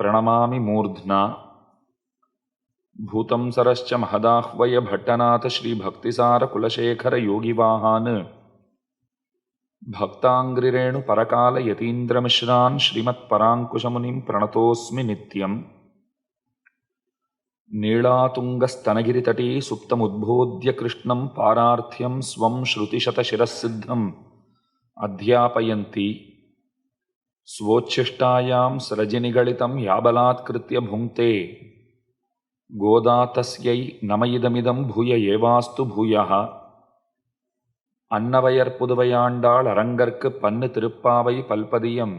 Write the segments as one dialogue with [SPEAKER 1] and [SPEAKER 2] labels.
[SPEAKER 1] பிரணமாமி மூர்த்னா பூதம் சரஸ்ச மகதாஹ்வய பட்டநாத ஸ்ரீ பக்திசார குலசேகர யோகிவாஹான் பக்தாங்கிரேணு பரகால யதீந்திரமிஸ்ரான் ஸ்ரீமத் பராங்குஷமுனிம் பிரணதோஸ்மி நித்யம் நீளாதுங்கஸ்தனகிரிதடே சுப்தமுத்போத்ய கிருஷ்ணம் பாரார்த்தியம் ஸ்வம் ஸ்ருதிசதசிரசித்தம் அத்தியாபயந்தி स्वोच्छिष्टायां स्रजिनिगलितं याबलात्कृत्य भुङ्क्ते गोदा तस्यै नम इदमिदं भूय एवास्तु பூயः அன்னவயர் புதுவையாண்டாள் அரங்கற்கு பன்னு திருப்பாவை பல்பதியம்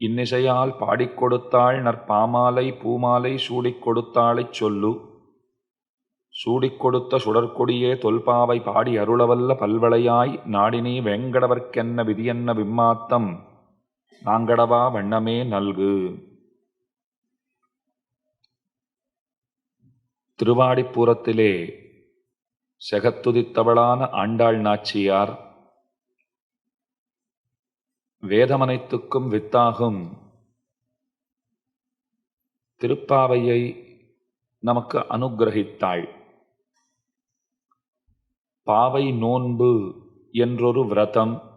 [SPEAKER 1] இன்னிசையால் பாடிக் கொடுத்தாள் நற்பாமாலை பூமாலை சூடிக் கொடுத்தாளைச் சொல்லு சூடிக் கொடுத்த சுடற்கொடியே தொல்பாவை பாடி அருளவல்ல பல்வளையாய் நாடினி வேங்கடவர்க்கென்ன விதியென்ன விம்மாத்தம் நாங்கடவா வண்ணமே நல்கு. திருவாடிப்பூரத்திலே செகத்துதித்தவளான ஆண்டாள் நாச்சியார் வேதமனைத்துக்கும் வித்தாகும் திருப்பாவையை நமக்கு அனுக்கிரகித்தாள் பாவை நோன்பு என்றொரு விரதம்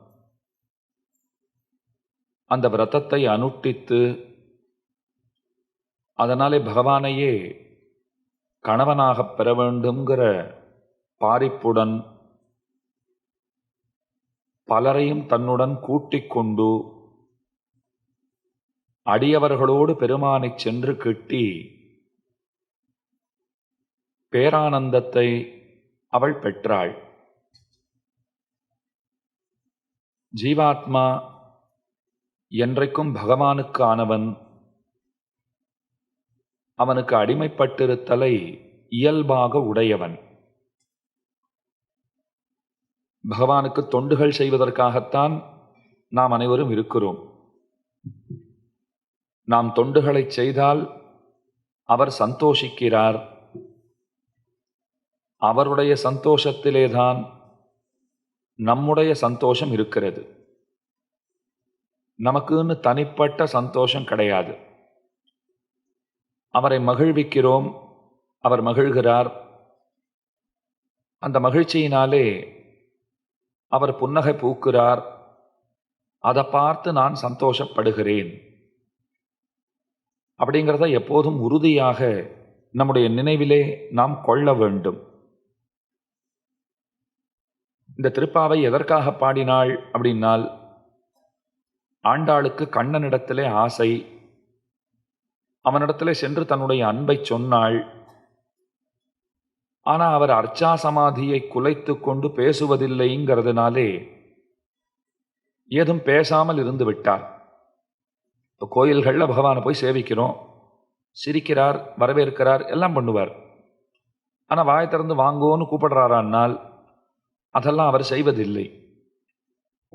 [SPEAKER 1] அந்த விரதத்தை அனுஷ்டித்து அதனாலே பகவானையே கணவனாகப் பெற வேண்டும்ங்கிற பாரிப்புடன் பலரையும் தன்னுடன் கூட்டிக் கொண்டு அடியவர்களோடு பெருமானைச் சென்று கிட்டி பேரானந்தத்தை அவள் பெற்றாள். ஜீவாத்மா என்றைக்கும் பகவானுக்கு ஆனவன் அவனுக்கு அடிமைப்பட்டிருத்தலை இயல்பாக உடையவன். பகவானுக்கு தொண்டுகள் செய்வதற்காகத்தான் நாம் அனைவரும் இருக்கிறோம். நாம் தொண்டுகளை செய்தால் அவர் சந்தோஷிக்கிறார். அவருடைய சந்தோஷத்திலேதான் நம்முடைய சந்தோஷம் இருக்கிறது. நமக்குன்னு தனிப்பட்ட சந்தோஷம் கிடையாது. அவரை மகிழ்விக்கிறோம் அவர் மகிழ்கிறார். அந்த மகிழ்ச்சியினாலே அவர் புன்னகை பூக்கிறார். அதை பார்த்து நான் சந்தோஷப்படுகிறேன். அப்படிங்கிறத எப்போதும் உறுதியாக நம்முடைய நினைவிலே நாம் கொள்ள வேண்டும். இந்த திருப்பாவை எதற்காக பாடினாள் அப்படின்னால் ஆண்டாளுக்கு கண்ணனிடத்திலே ஆசை. அவனிடத்திலே சென்று தன்னுடைய அன்பை சொன்னாள். ஆனால் அவர் அர்ச்சா சமாதியை குலைத்து கொண்டு பேசுவதில்லைங்கிறதுனாலே ஏதும் பேசாமல் இருந்து விட்டார். இப்போ கோயில்களில் பகவானை போய் சேவிக்கிறோம். சிரிக்கிறார் வரவேற்கிறார் எல்லாம் பண்ணுவார். ஆனால் வாயை திறந்து வாங்கோன்னு கூப்பிடுறாரான்னால் அதெல்லாம் அவர் செய்வதில்லை.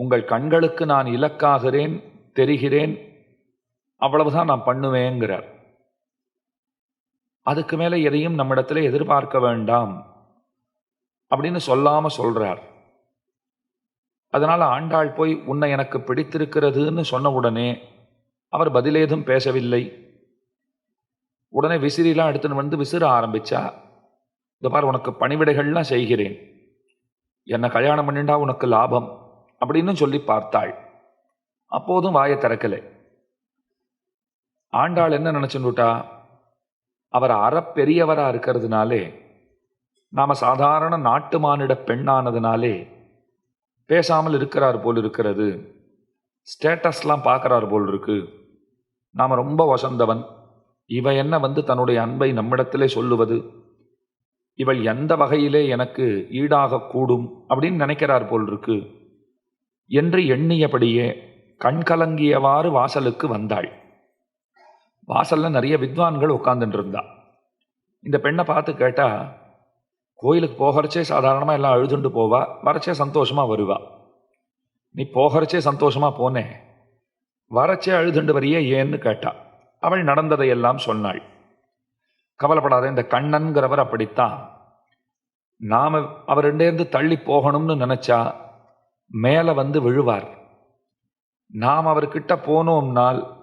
[SPEAKER 1] உங்கள் கண்களுக்கு நான் இலக்காகிறேன் தெரிகிறேன் அவ்வளவுதான் நான் பண்ணுவேங்கிறார். அதுக்கு மேலே எதையும் நம்மிடத்தில் எதிர்பார்க்க வேண்டாம் அப்படின்னு சொல்லாமல் சொல்கிறார் அதனால் ஆண்டாள் போய் உன்னை எனக்கு பிடித்திருக்கிறதுன்னு சொன்ன உடனே அவர் பதிலேதும் பேசவில்லை. உடனே விசிறிலாம் எடுத்துன்னு வந்து விசிற ஆரம்பித்தா இந்த பார் உனக்கு பணிவிடைகள்லாம் செய்கிறேன். என்னை கல்யாணம் பண்ணிண்டா உனக்கு லாபம். அப்படின்னு சொல்லி பார்த்தாள். அப்போதும் வாயை திறக்கலை. ஆண்டாள் என்ன நினைச்சுட்டா அவர் அறப்பெரியவராக இருக்கிறதுனாலே நாம் சாதாரண நாட்டு மானிட பெண்ணானதுனாலே பேசாமல் இருக்கிறார் போல் இருக்கிறது. ஸ்டேட்டஸ்லாம் பார்க்குறார் போல் இருக்கு. நாம் ரொம்ப வசந்தவன். இவ என்ன வந்து தன்னுடைய அன்பை நம்மிடத்திலே சொல்லுவது? இவள் எந்த வகையிலே எனக்கு ஈடாகக்கூடும் அப்படின்னு நினைக்கிறார் போல் இருக்குது என்று எண்ணியபடியே கண்கலங்கியவாறு வாசலுக்கு வந்தாள். வாசல்ல நிறைய வித்வான்கள் உட்காந்துட்டு இருந்தா இந்த பெண்ணை பார்த்து கேட்டா கோயிலுக்கு போகிறச்சே சாதாரணமாக எல்லாம் அழுதுண்டு போவா வரச்சே சந்தோஷமா வருவா. நீ போகிறச்சே சந்தோஷமா போனே வரச்சே அழுதுண்டு வரியே ஏன்னு கேட்டா. அவள் நடந்ததையெல்லாம் சொன்னாள். கவலைப்படாத இந்த கண்ணன்கிறவர் அப்படித்தான். நாம் அவர் ரெண்டேருந்து தள்ளி போகணும்னு நினச்சா மேலே வந்து விழுவார். நாம் அவர்கிட்ட போனோம்னால்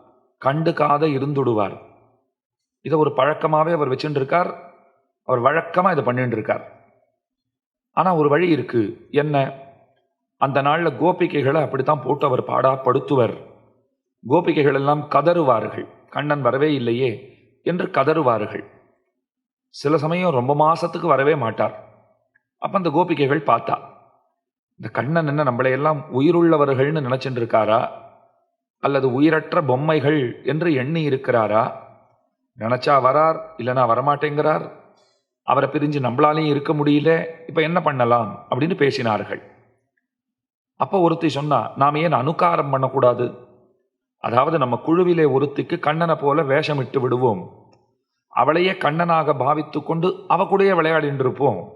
[SPEAKER 1] கண்டுக்காத இருந்துடுவார். இதை ஒரு பழக்கமாகவே அவர் வச்சுட்டு இருக்கார் அவர் வழக்கமாக இதை பண்ணிட்டு இருக்கார் ஆனால் ஒரு வழி இருக்கு. என்ன? அந்த நாளில் கோபிக்கைகளை அப்படித்தான் போட்டு அவர் பாடாப்படுத்துவர் கோபிக்கைகள் எல்லாம் கதறுவார்கள். கண்ணன் வரவே இல்லையே என்று கதறுவார்கள். சில சமயம் ரொம்ப மாசத்துக்கு வரவே மாட்டார். அப்போ அந்த கோபிகைகள் பார்த்தா இந்த கண்ணன் என்ன நம்மளை எல்லாம் உயிருள்ளவர்கள்னு நினைச்சிட்டு இருக்காரா அல்லது உயிரற்ற பொம்மைகள் என்று எண்ணி இருக்கிறாரா நினைச்சா வரார் இல்லைனா வரமாட்டேங்கிறார். அவரை பிரிஞ்சு நம்மளாலையும் இருக்க முடியல இப்போ என்ன பண்ணலாம்? அப்படின்னு பேசினார்கள். அப்போ ஒருத்தி சொன்னா நாம் ஏன் அனுகாரம் பண்ணக்கூடாது? அதாவது நம்ம குழுவிலே ஒருத்திக்கு கண்ணனை போல வேஷமிட்டு விடுவோம். அவளையே கண்ணனாக பாவித்து கொண்டு அவ கூடயே விளையாடிட்டு இருப்போம்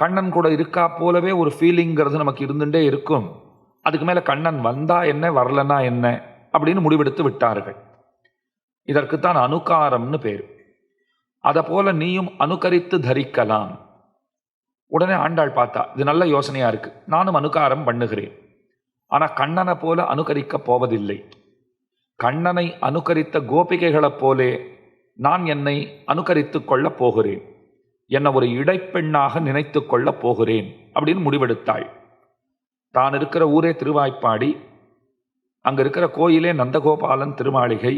[SPEAKER 1] கண்ணன் கூட இருக்கா போலவே ஒரு ஃபீலிங்கிறது நமக்கு இருந்துட்டே இருக்கும். அதுக்கு மேலே கண்ணன் வந்தா என்ன வரலனா என்ன அப்படின்னு முடிவெடுத்து விட்டார்கள். இதற்குத்தான் அனுகாரம்னு பேர். அதை போல நீயும் அனுகரித்து தரிக்கலாம். உடனே ஆண்டாள் பார்த்தா இது நல்ல யோசனையா இருக்கு. நானும் அனுகாரம் பண்ணுகிறேன். ஆனால் கண்ணனை போல அனுகரிக்க போவதில்லை. கண்ணனை அனுகரித்த கோபிகைகளைப் போலே நான் என்னை அனுகரித்து கொள்ளப் போகிறேன். என்னை ஒரு இடைப்பெண்ணாக நினைத்து கொள்ளப் போகிறேன் அப்படின்னு முடிவெடுத்தாள். தான் இருக்கிற ஊரே திருவாய்ப்பாடி. அங்கே இருக்கிற கோயிலே நந்தகோபாலன் திருமாளிகை.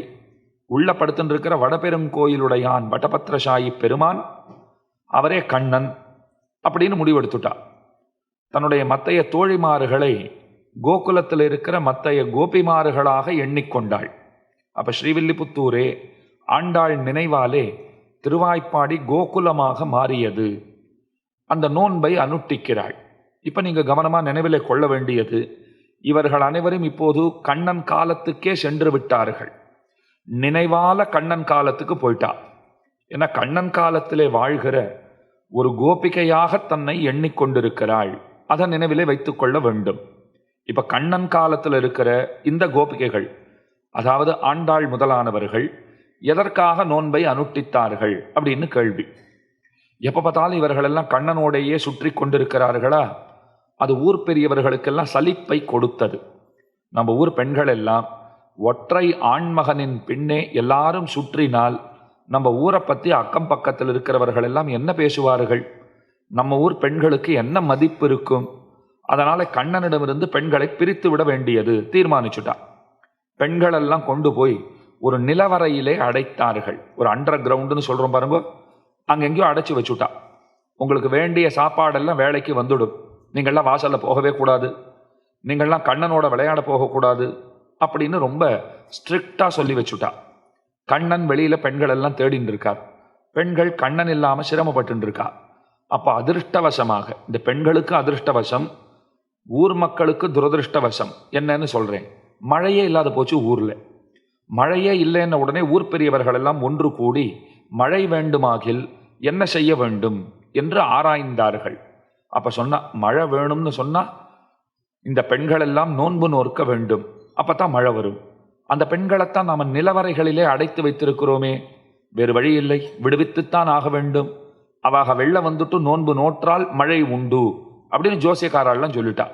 [SPEAKER 1] உள்ள படுத்துருக்கிற இருக்கிற வடபெருங்கோயிலுடையான் வடபத்திரசாயி பெருமான் அவரே கண்ணன் அப்படின்னு முடிவெடுத்துட்டா. தன்னுடைய மத்தைய தோழிமாறுகளை கோகுலத்தில் இருக்கிற மத்தைய கோபிமாறுகளாக எண்ணிக்கொண்டாள். அப்போ ஸ்ரீவில்லிபுத்தூரே ஆண்டாள் நினைவாலே திருவாய்ப்பாடி கோகுலமாக மாறியது. அந்த நோன்பை அனுட்டிக்கிறாள். இப்போ நீங்கள் கவனமாக நினைவிலே கொள்ள வேண்டியது இவர்கள் அனைவரும் இப்போது கண்ணன் காலத்துக்கே சென்று விட்டார்கள். நினைவால கண்ணன் காலத்துக்கு போயிட்டா. ஏன்னா கண்ணன் காலத்திலே வாழ்கிற ஒரு கோபிகையாக தன்னை எண்ணிக்கொண்டிருக்கிறாள். அதை நினைவிலே வைத்துக்கொள்ள வேண்டும். இப்போ கண்ணன் காலத்தில் இருக்கிற இந்த கோபிகைகள் அதாவது ஆண்டாள் முதலானவர்கள் எதற்காக நோன்பை அனுட்டித்தார்கள் அப்படின்னு கேள்வி. எப்போ பார்த்தாலும் இவர்களெல்லாம் கண்ணனோடையே சுற்றி கொண்டிருக்கிறார்களா? அது ஊர் பெரியவர்களுக்கெல்லாம் சலிப்பை கொடுத்தது. நம்ம ஊர் பெண்கள் எல்லாம் ஒற்றை ஆண்மகனின் பின்னே எல்லாரும் சுற்றினால் நம்ம ஊரை பற்றி அக்கம் பக்கத்தில் இருக்கிறவர்கள் எல்லாம் என்ன பேசுவார்கள்? நம்ம ஊர் பெண்களுக்கு என்ன மதிப்பு இருக்கும்? அதனால் கண்ணனிடமிருந்து பெண்களை பிரித்து விட வேண்டியது தீர்மானிச்சுட்டா. பெண்களெல்லாம் கொண்டு போய் ஒரு நிலவரையிலே அடைத்தார்கள். ஒரு அண்டர் கிரவுண்டுன்னு சொல்கிறோம் பாருங்க. அங்க எங்கேயோ வச்சுட்டா. உங்களுக்கு வேண்டிய சாப்பாடெல்லாம் வேலைக்கு வந்துடும். நீங்கள்லாம் வாசலில் போகவே கூடாது. நீங்கள்லாம் கண்ணனோட விளையாட போகக்கூடாது. அப்படின்னு ரொம்ப ஸ்ட்ரிக்டாக சொல்லி வச்சுட்டா. கண்ணன் வெளியில் பெண்கள் எல்லாம் தேடின்னு இருக்கார் பெண்கள் கண்ணன் இல்லாமல் சிரமப்பட்டு இருக்கா அப்போ அதிர்ஷ்டவசமாக இந்த பெண்களுக்கு அதிர்ஷ்டவசம் ஊர் மக்களுக்கு துரதிருஷ்டவசம் என்னன்னு சொல்கிறேன் மழையே இல்லாத போச்சு ஊரில். மழையே இல்லைன்ன உடனே ஊர் பெரியவர்கள் எல்லாம் ஒன்று கூடி மழை வேண்டுமாகில் என்ன செய்ய வேண்டும்? என்று ஆராய்ந்தார்கள். அப்ப சொன்னால் மழை வேணும்னு சொன்னா இந்த பெண்கள் எல்லாம் நோன்பு நோற்க வேண்டும். அப்பதான் மழை வரும். அந்த பெண்களைத்தான் நாம் நிலவரைகளிலே அடைத்து வைத்திருக்கிறோமே. வேறு வழி இல்லை. விடுவித்துத்தான் ஆக வேண்டும். அவாக வெள்ள வந்துட்டு நோன்பு நோற்றால் மழை உண்டு. அப்படின்னு ஜோசியக்காரெல்லாம் சொல்லிட்டா.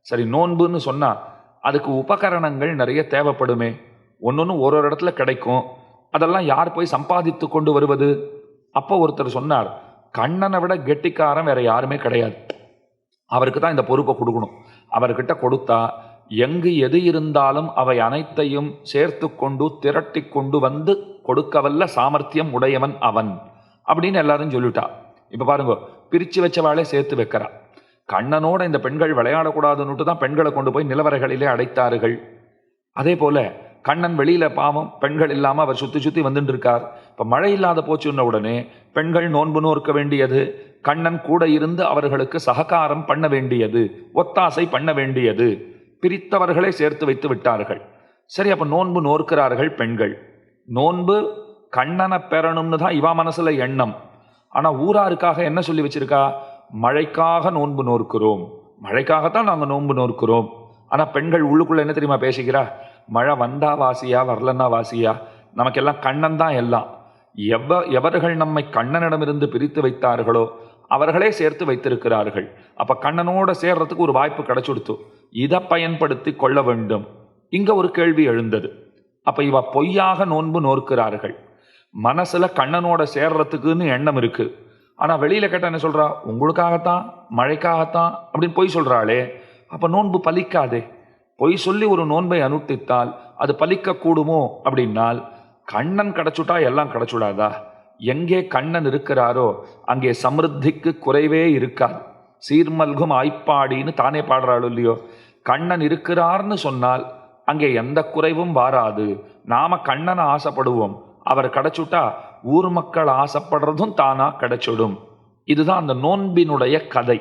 [SPEAKER 1] சரி நோன்புன்னு சொன்னா அதுக்கு உபகரணங்கள் நிறைய தேவைப்படுமே. ஒன்னொன்னு ஒரு ஒரு இடத்துல கிடைக்கும். அதெல்லாம் யார் போய் சம்பாதித்து கொண்டு வருவது? அப்போ ஒருத்தர் சொன்னார் கண்ணனை விட கெட்டிக்காரன் வேற யாருமே கிடையாது. அவருக்கு தான் இந்த பொறுப்பை கொடுக்கணும். அவர்கிட்ட கொடுத்தா எங்கு எது இருந்தாலும் அவை அனைத்தையும் சேர்த்து கொண்டு திரட்டி கொண்டு வந்து கொடுக்கவல்ல சாமர்த்தியம் உடையவன் அவன். அப்படின்னு எல்லாரும் சொல்லிட்டா. இப்போ பாருங்க பிரித்து வச்சவாளே சேர்த்து வைக்கிறா. கண்ணனோட இந்த பெண்கள் விளையாடக்கூடாதுன்னுட்டு தான் பெண்களை கொண்டு போய் நிலவரைகளிலே அடைத்தார்கள். அதே போல கண்ணன் வெளியில் பாவம் பெண்கள் இல்லாமல் அவர் சுற்றி சுற்றி வந்துட்டு இருக்கார் இப்போ மழை இல்லாத போச்சுன்ன உடனே பெண்கள் நோன்பு நோக்க வேண்டியது கண்ணன் கூட இருந்து அவர்களுக்கு சககாரம் பண்ண வேண்டியது ஒத்தாசை பண்ண வேண்டியது பிரித்தவர்களை சேர்த்து வைத்து விட்டார்கள். சரி அப்போ நோன்பு நோற்கிறார்கள் பெண்கள். நோன்பு கண்ணனை பெறணும்னு தான் இவா மனசுல எண்ணம். ஆனால் ஊராருக்காக என்ன சொல்லி வச்சிருக்கா? மழைக்காக நோன்பு நோற்கிறோம். மழைக்காகத்தான் நாங்கள் நோன்பு நோற்கிறோம். ஆனால் பெண்கள் உள்ளுக்குள்ளே என்ன தெரியுமா பேசிக்கிறா மழை வந்தா வாசியா வரலன்னா வாசியா நமக்கெல்லாம் கண்ணன் தான் எல்லாம். எவ எவர்கள் நம்மை கண்ணனிடமிருந்து பிரித்து வைத்தார்களோ அவர்களே சேர்த்து வைத்திருக்கிறார்கள். அப்போ கண்ணனோட சேர்றதுக்கு ஒரு வாய்ப்பு கிடைச்சுடுத்து. இதை பயன்படுத்தி கொள்ள வேண்டும். இங்கே ஒரு கேள்வி எழுந்தது. அப்போ இவ பொய்யாக நோன்பு நோக்கிறார்கள் மனசில் கண்ணனோட சேர்றதுக்குன்னு எண்ணம் இருக்கு. ஆனால் வெளியில் கேட்டால் என்ன சொல்கிறா உங்களுக்காகத்தான் மழைக்காகத்தான் அப்படின்னு பொய் சொல்கிறாளே அப்போ நோன்பு பலிக்காதே. பொய் சொல்லி ஒரு நோன்பை அனுட்டித்தால் அது பலிக்க கூடுமோ அப்படின்னால் கண்ணன் கிடச்சுட்டா எல்லாம் கிடச்சுடாதா? எங்கே கண்ணன் இருக்கிறாரோ அங்கே சமிருத்திக்கு குறைவே இருக்காது. சீர்மல்கும் ஆய்ப்பாடின்னு தானே பாடுறாளோ இல்லையோ? கண்ணன் இருக்கிறார்னு சொன்னால் அங்கே எந்த குறைவும் வாராது. நாம கண்ணனை ஆசைப்படுவோம். அவர் கிடைச்சுட்டா ஊர் மக்கள் ஆசைப்படுறதும் தானா கிடைச்சிடும். இதுதான் அந்த நோன்பினுடைய கதை.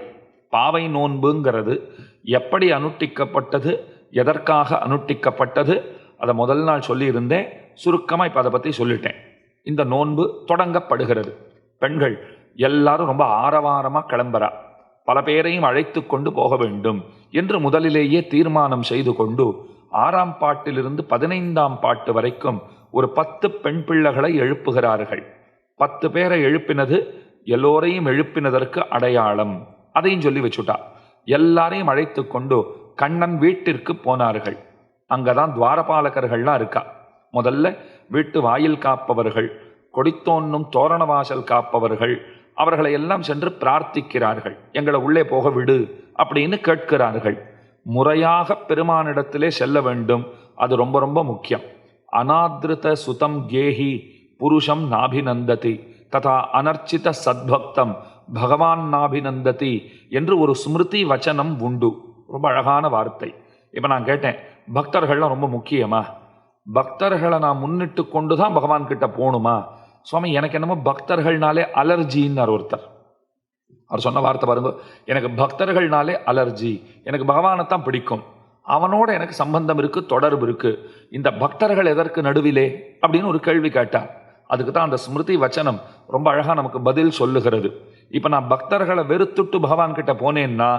[SPEAKER 1] பாவை நோன்புங்கிறது எப்படி அனுட்டிக்கப்பட்டது? எதற்காக அனுட்டிக்கப்பட்டது? அதை முதல் நாள் சொல்லியிருந்தேன். சுருக்கமாக இப்போ அதை பற்றி சொல்லிட்டேன். இந்த நோன்பு தொடங்கப்படுகிறது. பெண்கள் எல்லாரும் ரொம்ப ஆரவாரமாக கிளம்புறா. பல பேரையும் அழைத்து கொண்டு போக வேண்டும் என்று முதலிலேயே தீர்மானம் செய்து கொண்டு ஆறாம் பாட்டிலிருந்து பதினைந்தாம் பாட்டு வரைக்கும் ஒரு பத்து பெண் பிள்ளைகளை எழுப்புகிறார்கள். பத்து பேரை எழுப்பினது எல்லோரையும் எழுப்பினதற்கு அடையாளம். அதையும் சொல்லி வச்சுட்டா. எல்லாரையும் அழைத்து கொண்டு கண்ணன் வீட்டிற்கு போனார்கள். அங்கதான் துவாரபாலகர்கள்லாம் இருக்கா. முதல்ல வீட்டு வாயில் காப்பவர்கள் கொடித்தோன்னும் தோரண வாசல் காப்பவர்கள் அவர்களை எல்லாம் சென்று பிரார்த்திக்கிறார்கள். எங்களை உள்ளே போக விடு அப்படின்னு கேட்கிறார்கள். முறையாக பெருமானிடத்திலே செல்ல வேண்டும். அது ரொம்ப ரொம்ப முக்கியம். அநாதிருத சுதம் கேஹி புருஷம் நாபிநந்ததி ததா அனர்ச்சித சத்பக்தம் பகவான் நாபிநந்ததி என்று ஒரு ஸ்மிருதி வச்சனம் உண்டு. ரொம்ப அழகான வார்த்தை. இப்போ நான் கேட்டேன் பக்தர்கள்லாம் ரொம்ப முக்கியமா? பக்தர்களை நான் முன்னிட்டு கொண்டு தான் பகவான்கிட்ட போகணுமா சுவாமி எனக்கு என்னமோ பக்தர்கள்னாலே அலர்ஜின்னார் ஒருத்தர். அவர் சொன்ன வார்த்தை பாருங்க எனக்கு பக்தர்கள்னாலே அலர்ஜி. எனக்கு பகவானை தான் பிடிக்கும். அவனோட எனக்கு சம்பந்தம் இருக்கு தொடர்பு இருக்கு. இந்த பக்தர்கள் எதற்கு நடுவிலே? அப்படின்னு ஒரு கேள்வி கேட்டார் அதுக்கு தான் அந்த ஸ்மிருதி வச்சனம் ரொம்ப அழகாக நமக்கு பதில் சொல்லுகிறது. இப்போ நான் பக்தர்களை வெறுத்துட்டு பகவான்கிட்ட போனேன்னா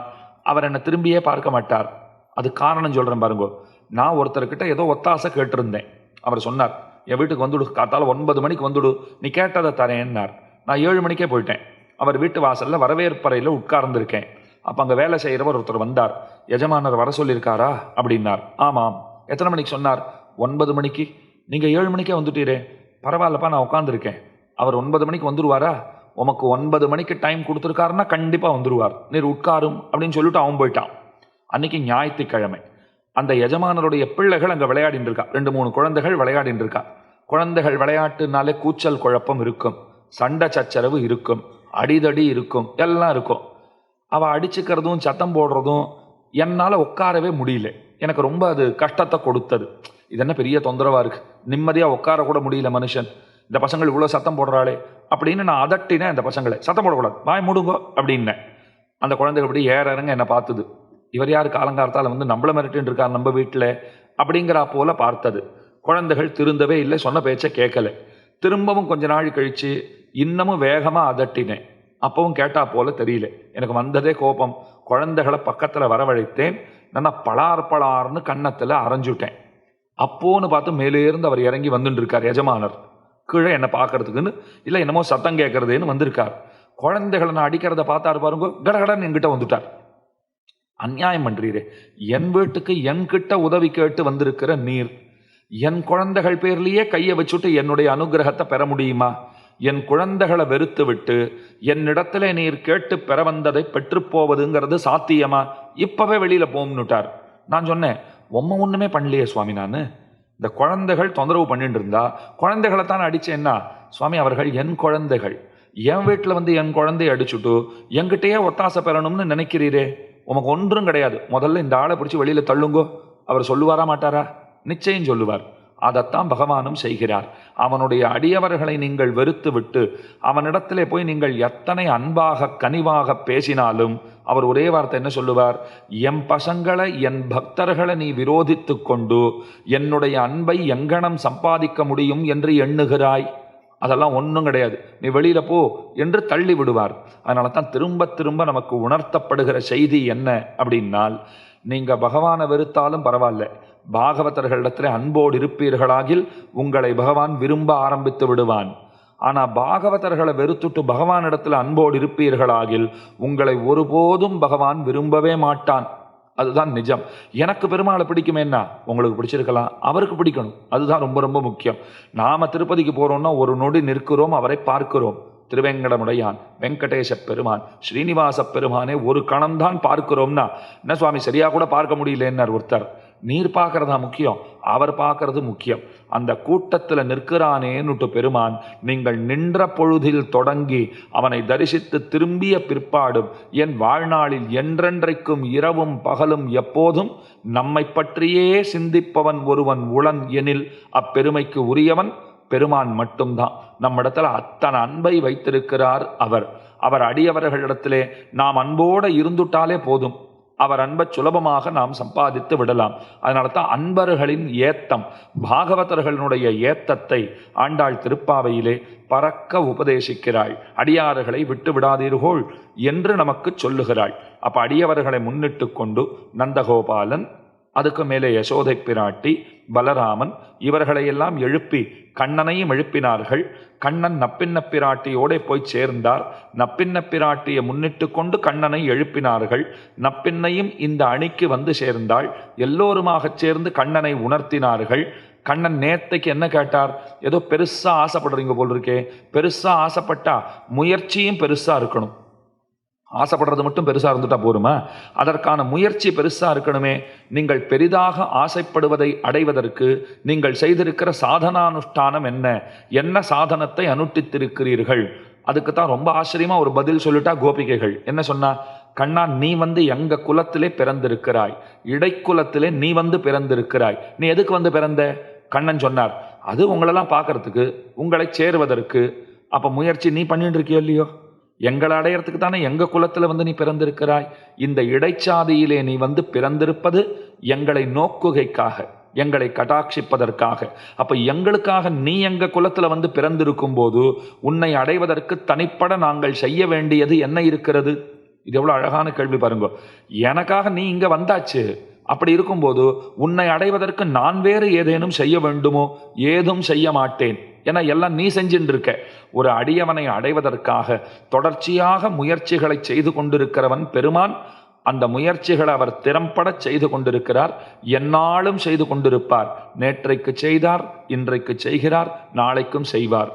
[SPEAKER 1] அவர் என்னை திரும்பியே பார்க்க மாட்டார். அது காரணம் சொல்கிறேன் பாருங்க. நான் ஒருத்தர்கிட்ட ஏதோ ஒத்தாசை கேட்டிருந்தேன். அவர் சொன்னார் என் வீட்டுக்கு வந்துடு காத்தால ஒன்பது மணிக்கு வந்துடு நீ கேட்டதை தரேன்னார். நான் ஏழு மணிக்கே போயிட்டேன். அவர் வீட்டு வாசலில் வரவேற்பறையில் உட்கார்ந்துருக்கேன். அப்போ அங்கே வேலை செய்கிறவர் ஒருத்தர் வந்தார். எஜமானர் வர சொல்லியிருக்காரா? அப்படின்னார். ஆமாம். எத்தனை மணிக்கு? சொன்னார். ஒன்பது மணிக்கு. நீங்கள் ஏழு மணிக்கே வந்துட்டீரே. பரவாயில்லப்பா நான் உட்காந்துருக்கேன் அவர் ஒன்பது மணிக்கு வந்துடுவாரா உமக்கு ஒன்பது மணிக்கு டைம் கொடுத்துருக்காருன்னா கண்டிப்பாக வந்துடுவார் நீர் உட்காரும் அப்படின்னு சொல்லிட்டு அவன் போயிட்டான். அன்னைக்கு ஞாயிற்றுக்கிழமை. அந்த எஜமானருடைய பிள்ளைகள் அங்கே விளையாடிட்டு இருக்கா. ரெண்டு மூணு குழந்தைகள் விளையாடிட்டு இருக்கா. குழந்தைகள் விளையாட்டுனாலே கூச்சல் குழப்பம் இருக்கும். சண்டை சச்சரவு இருக்கும். அடிதடி இருக்கும். எல்லாம் இருக்கும். அவள் அடிச்சுக்கிறதும் சத்தம் போடுறதும் என்னால் உட்காரவே முடியல. எனக்கு ரொம்ப அது கஷ்டத்தை கொடுத்தது. இது என்ன பெரிய தொந்தரவாக இருக்குது நிம்மதியாக உட்கார கூட முடியல மனுஷன். இந்த பசங்கள் இவ்வளோ சத்தம் போடுறாளே. அப்படின்னு நான் அதட்டினேன் அந்த பசங்களை. சத்தம் போடக்கூடாது. வாய் மூடுங்கோ அப்படின்னேன் அந்த குழந்தைகள் அப்படி ஏற இறங்க என்னை பார்த்தது. இவர் யார் காலங்காலத்தால் வந்து நம்மள மிரட்டின்னு இருக்கார் நம்ம வீட்டில் அப்படிங்கிறா போல பார்த்தது. குழந்தைகள் திருந்தவே இல்லை சொன்ன பேச்சை கேட்கல. திரும்பவும் கொஞ்ச நாள் கழிச்சு இன்னமும் வேகமாக அதட்டினேன். அப்பவும் கேட்டா போல தெரியல. எனக்கு வந்ததே கோபம். குழந்தைகளை பக்கத்தில் வரவழைத்தேன். நான் பளார் பலார்னு கன்னத்தில் அரைஞ்சுட்டேன். அப்போன்னு பார்த்து மேலே இருந்து அவர் இறங்கி வந்துட்டு இருக்கார் எஜமானர். கீழே என்னை பார்க்கறதுக்குன்னு இல்லை என்னமோ சத்தம் கேட்கறதுன்னு வந்திருக்கார். குழந்தைகளை நான் அடிக்கிறத பார்த்தாரு பாருங்க கடகடன் என்கிட்ட வந்துட்டார். அநியாயம் பண்றீரே. என் வீட்டுக்கு என்கிட்ட உதவி கேட்டு வந்திருக்கிற நீர் என் குழந்தைகள் பேர்லேயே கையை வச்சுட்டு என்னுடைய அனுகிரகத்தை பெற முடியுமா? என் குழந்தைகளை வெறுத்து விட்டு என்னிடத்துல நீர் கேட்டு பெற வந்ததை பெற்றுப்போவதுங்கிறது சாத்தியமா? இப்பவே வெளியில போம்னுட்டார். நான் சொன்னேன் உம்மை ஒன்றுமே பண்ணலையே சுவாமி நான். இந்த குழந்தைகள் தொந்தரவு பண்ணிட்டு இருந்தா குழந்தைகளை தான் அடிச்சேன்னா சுவாமி அவர்கள் என் குழந்தைகள். என் வீட்டில் வந்து என் குழந்தைய அடிச்சுட்டு என்கிட்டயே ஒத்தாசை பெறணும்னு நினைக்கிறீரே? உமக்கு ஒன்றும் கிடையாது. முதல்ல இந்த ஆளை பிடிச்சி வெளியில் தள்ளுங்கோ. அவர் சொல்லுவாரா மாட்டாரா? நிச்சயம் சொல்லுவார். அதைத்தான் பகவானும் செய்கிறார். அவனுடைய அடியவர்களை நீங்கள் வெறுத்து விட்டு அவனிடத்திலே போய் நீங்கள் எத்தனை அன்பாக கனிவாக பேசினாலும் அவர் ஒரே வார்த்தை என்ன சொல்லுவார்? என் பசங்களை என் பக்தர்களை நீ விரோதித்து கொண்டு என்னுடைய அன்பை எங்கனம் சம்பாதிக்க முடியும் என்று எண்ணுகிறாய்? அதெல்லாம் ஒன்றும் கிடையாது. நீ வெளியில போ என்று தள்ளி விடுவார். அதனால தான் திரும்ப திரும்ப நமக்கு உணர்த்தப்படுகிற செய்தி என்ன அப்படின்னால் நீங்கள் பகவானை வெறுத்தாலும் பரவாயில்ல. பாகவதர்களிடத்தில் அன்போடு இருப்பீர்களாகில் உங்களை பகவான் விரும்ப ஆரம்பித்து விடுவான். ஆனால் பாகவதர்களை வெறுத்துட்டு பகவானிடத்தில் அன்போடு இருப்பீர்களாகில் உங்களை ஒருபோதும் பகவான் விரும்பவே மாட்டான். அதுதான் நிஜம். எனக்கு பெருமாளை பிடிக்குமேன்னா உங்களுக்கு பிடிச்சிருக்கலாம். அவருக்கு பிடிக்கணும். அதுதான் ரொம்ப ரொம்ப முக்கியம். நாம திருப்பதிக்கு போறோம்னா ஒரு நொடி நிற்கிறோம் அவரை பார்க்கிறோம். திருவேங்கடமுடையான் வெங்கடேச பெருமான் ஸ்ரீனிவாச பெருமானே ஒரு கணம்தான் பார்க்கிறோம்னா என்ன சுவாமி சரியா கூட பார்க்க முடியலன்னார் ஒருத்தர். நீர் பார்க்கறதா முக்கியம். அவர் பார்க்கறது முக்கியம். அந்த கூட்டத்தில் நிற்கிறானேன்னுட்டு பெருமான் நீங்கள் நின்ற பொழுதில் தொடங்கி அவனை தரிசித்து திரும்பிய பிற்பாடும் என் வாழ்நாளில் என்றென்றைக்கும் இரவும் பகலும் எப்போதும் நம்மை பற்றியே சிந்திப்பவன் ஒருவன் உளன் எனில் அப்பெருமைக்கு உரியவன் பெருமான் மட்டும்தான். நம்மிடத்தில் அத்தனை அன்பை வைத்திருக்கிறார் அவர். அவர் அடியவர்களிடத்திலே நாம் அன்போடு இருந்துட்டாலே போதும். அவர் அன்பை சுலபமாக நாம் சம்பாதித்து விடலாம். அதனால தான் அன்பர்களின் ஏத்தம் பாகவதர்களுடைய ஏத்தத்தை ஆண்டாள் திருப்பாவையிலே பறக்க உபதேசிக்கிறாள். அடியார்களை விட்டு விடாதீர்கோள் என்று நமக்கு சொல்லுகிறாள். அப்ப அடியவர்களை முன்னிட்டு கொண்டு நந்தகோபாலன் அதுக்கு மேலே யசோதை பிராட்டி பலராமன் இவர்களையெல்லாம் எழுப்பி கண்ணனையும் எழுப்பினார்கள். கண்ணன் நப்பின்ன பிராட்டியோட போய் சேர்ந்தார். நப்பின்ன பிராட்டியை முன்னிட்டு கொண்டு கண்ணனை எழுப்பினார்கள். நப்பின்னையும் இந்த அணிக்கு வந்து சேர்ந்தாள். எல்லோருமாக சேர்ந்து கண்ணனை உணர்த்தினார்கள். கண்ணன் நேத்தைக்கு என்ன கேட்டார்? ஏதோ பெருசாக ஆசைப்படுறீங்க போல் இருக்கே. பெருசாக ஆசைப்பட்டா முயற்சியும் பெருசாக இருக்கணும். ஆசைப்படுறது மட்டும் பெருசாக இருந்துட்டா போருமா அதற்கான முயற்சி பெருசாக இருக்கணுமே. நீங்கள் பெரிதாக ஆசைப்படுவதை அடைவதற்கு நீங்கள் செய்திருக்கிற சாதனானுஷ்டானம் என்ன? என்ன சாதனத்தை அனுட்டித்திருக்கிறீர்கள்? அதுக்கு தான் ரொம்ப ஆச்சரியமாக ஒரு பதில் சொல்லிட்டா கோபிகைகள். என்ன சொன்னா? கண்ணா நீ வந்து எங்க குலத்திலே பிறந்திருக்கிறாய். இடைக்குலத்திலே நீ வந்து பிறந்திருக்கிறாய். நீ எதுக்கு வந்து பிறந்த? கண்ணன் சொன்னார். அது உங்களெல்லாம் பார்க்கறதுக்கு உங்களை சேருவதற்கு. அப்போ முயற்சி நீ பண்ணிட்டு இருக்கியோ இல்லையோ? எங்களை அடையறதுக்கு தானே எங்கள் குலத்தில் வந்து நீ பிறந்திருக்கிறாய்? இந்த இடைச்சாதியிலே நீ வந்து பிறந்திருப்பது எங்களை நோக்குகைக்காக எங்களை கடாட்சிப்பதற்காக. அப்போ எங்களுக்காக நீ எங்கள் குலத்தில் வந்து பிறந்திருக்கும் போது உன்னை அடைவதற்கு தனிப்பட நாங்கள் செய்ய வேண்டியது என்ன இருக்கிறது? இது எவ்வளோ அழகான கேள்வி பாருங்க. எனக்காக நீ இங்கே வந்தாச்சு. அப்படி இருக்கும்போது உன்னை அடைவதற்கு நான் வேறு ஏதேனும் செய்ய வேண்டுமோ? ஏதும் செய்ய மாட்டேன். ஏன்னா எல்லாம் நீ செஞ்சுட்டு இருக்க ஒரு அடியவனை அடைவதற்காக தொடர்ச்சியாக முயற்சிகளை செய்து கொண்டிருக்கிறவன் பெருமான் அந்த முயற்சிகளை அவர் திறம்பட செய்து கொண்டிருக்கிறார் எந்நாளும் செய்து கொண்டிருப்பார். நேற்றைக்கு செய்தார் இன்றைக்கு செய்கிறார் நாளைக்கும் செய்வார்.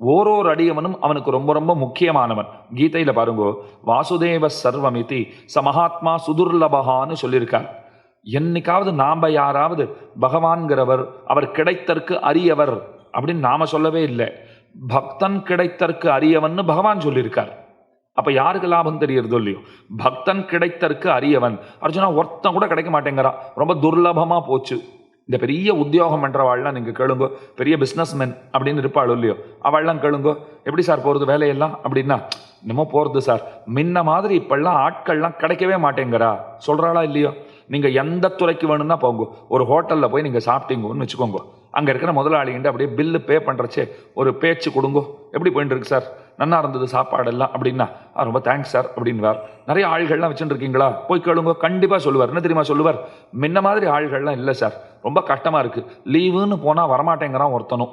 [SPEAKER 1] ஓரோர் அடியவனும் அவனுக்கு ரொம்ப ரொம்ப முக்கியமானவன். கீதையில் பாருங்கோ வாசுதேவ சர்வமிதி சமஹாத்மா சுதுர்லபகான்னு சொல்லியிருக்கார். என்னைக்காவது நாம் யாராவது பகவான்கிறவர் அவர் கிடைத்தற்கு அரியவர் அப்படின்னு நாம சொல்லவே இல்லை. பக்தன் கிடைத்தற்கு அரியவன்னு பகவான் சொல்லியிருக்கார். அப்ப யாருக்கு லாபம் தெரியறதோ இல்லையோ? பக்தன் கிடைத்தற்கு அரியவன். அர்ஜுனா ஒருத்தன் கூட கிடைக்க மாட்டேங்கிறான். ரொம்ப துர்லபமா போச்சு. இந்த பெரிய உத்தியோகம் பண்றவாள்லாம் நீங்க கேளுங்க. பெரிய பிஸ்னஸ்மேன் அப்படின்னு இருப்பாள் இல்லையோ? அவள்லாம் கேளுங்க. எப்படி சார் போறது? வேலையெல்லாம் அப்படின்னா என்னமோ போறது சார். முன்ன மாதிரி இப்பெல்லாம் ஆட்கள்லாம் கிடைக்கவே மாட்டேங்கிறா. சொல்றாளா இல்லையோ? நீங்க எந்த துறைக்கு வேணும்னா போங்க. ஒரு ஹோட்டல்ல போய் நீங்க சாப்பிட்டீங்கன்னு வச்சுக்கோங்க. அங்கே இருக்கிற முதலாளிகிட்ட அப்படியே பில்லு பே பண்ணுறச்சே ஒரு பேச்சு கொடுங்கோ. எப்படி போயிட்டு இருக்கு சார்? நன்னா இருந்தது சாப்பாடெல்லாம் அப்படின்னா. ரொம்ப தேங்க்ஸ் சார் அப்படின்வார் நிறைய ஆள்கள்லாம் வச்சுட்டு இருக்கீங்களா போய் கேளுங்க. கண்டிப்பாக சொல்லுவார். என்ன தெரியுமா சொல்லுவார்? முன்ன மாதிரி ஆள்கள்லாம் இல்லை சார் ரொம்ப கஷ்டமாக இருக்குது லீவுன்னு போனால் வரமாட்டேங்கிறான் ஒருத்தனும்.